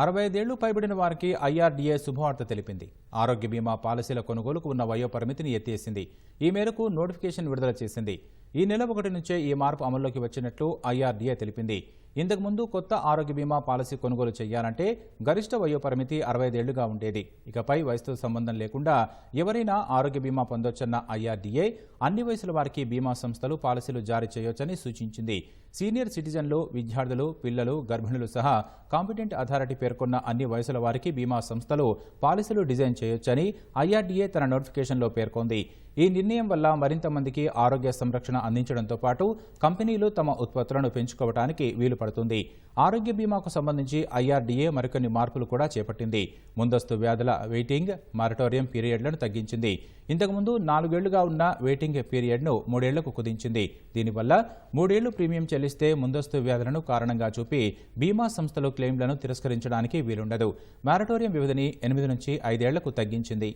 అరవై ఐదేళ్ళు పైబడిన వారికి ఐఆర్డీఏ శుభవార్త తెలిపింది. ఆరోగ్య బీమా పాలసీల కొనుగోలుకు ఉన్న వయోపరిమితిని ఎత్తేసింది. ఈ మేరకు నోటిఫికేషన్ విడుదల చేసింది. ఈ నెల ఒకటి నుంచే ఈ మార్పు అమల్లోకి వచ్చినట్లు ఐఆర్డీఏ తెలిపింది. ఇంతకుముందు కొత్త ఆరోగ్య బీమా పాలసీ కొనుగోలు చేయాలంటే గరిష్ట వయోపరిమితి అరవై ఐదేళ్ళుగా ఉండేది. ఇకపై వయసుతో సంబంధం లేకుండా ఎవరైనా ఆరోగ్య బీమా పొందొచ్చన్న ఐఆర్డీఏ అన్ని వయసుల వారికి బీమా సంస్థలు పాలసీలు జారీ చేయొచ్చని సూచించింది. సీనియర్ సిటిజన్లు విద్యార్థులు పిల్లలు గర్భిణులు సహా కాంపిటెంట్ అథారిటీ పేర్కొన్న అన్ని వయసుల వారికి బీమా సంస్థలు పాలసీలు డిజైన్ చేయొచ్చని ఐఆర్డీఏ తన నోటిఫికేషన్లో పేర్కొంది. ఈ నిర్ణయం వల్ల మరింత మందికి ఆరోగ్య సంరక్షణ అందించడంతో పాటు కంపెనీలు తమ ఉత్పత్తులను పెంచుకోవడానికి వీలు పడుతుంది. ఆరోగ్య బీమాకు సంబంధించి ఐఆర్డీఏ మరికొన్ని మార్పులు కూడా చేపట్టింది. ముందస్తు వ్యాధుల వెయిటింగ్ మారటోరియం పీరియడ్లను తగ్గించింది. ఇంతకుముందు నాలుగేళ్ళుగా ఉన్న వెయిటింగ్ పీరియడ్ను మూడేళ్ళకు కుదించింది. దీనివల్ల మూడేళ్ళు ప్రీమియం చెల్లిస్తే ముందస్తు వ్యాధులను కారణంగా చూపి బీమా సంస్థలు క్లెయిమ్లను తిరస్కరించడానికి వీలుండదు. మారటోరియం వ్యవధిని ఎనిమిది నుంచి ఐదేళ్ళకు తగ్గించింది.